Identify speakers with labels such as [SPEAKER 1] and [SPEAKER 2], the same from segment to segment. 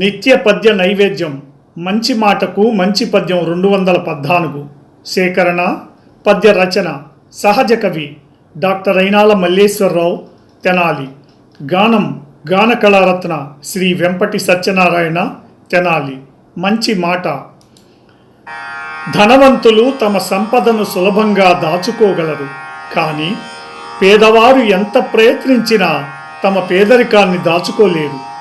[SPEAKER 1] నిత్య పద్య నైవేద్యం మంచి మాటకు మంచి పద్యం రెండు వందల పద్నాలుగు. సేకరణ పద్య రచన సహజ కవి డాక్టర్ అయినాల మల్లేశ్వరరావు తెనాలి. గానం గాన కళారత్న శ్రీ వెంపటి సత్యనారాయణ తెనాలి. మంచి మాట. ధనవంతులు తమ సంపదను సులభంగా దాచుకోగలరు కానీ పేదవారు ఎంత ప్రయత్నించినా తమ పేదరికాన్ని దాచుకోలేరు.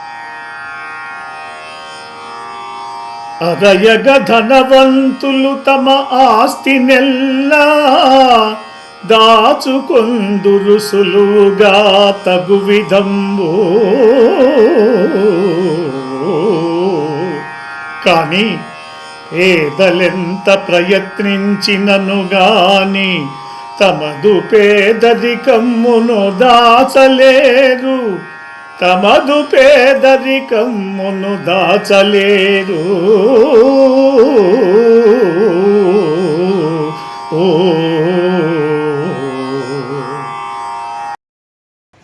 [SPEAKER 1] అరయగ ధనవంతులు తమ ఆస్తి నెల్లా దాచుకొందురు సులువుగా తగు విధంబు. కానీ పేదలెంత ప్రయత్నించినను గాని తమదు పేదరికమ్మును దాచలేరు. తమదు పేదరికమ్మును దాచలేరు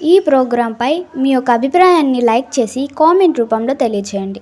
[SPEAKER 2] ఈ ప్రోగ్రాంపై మీ యొక్క అభిప్రాయాన్ని లైక్ చేసి కామెంట్ రూపంలో తెలియచేయండి.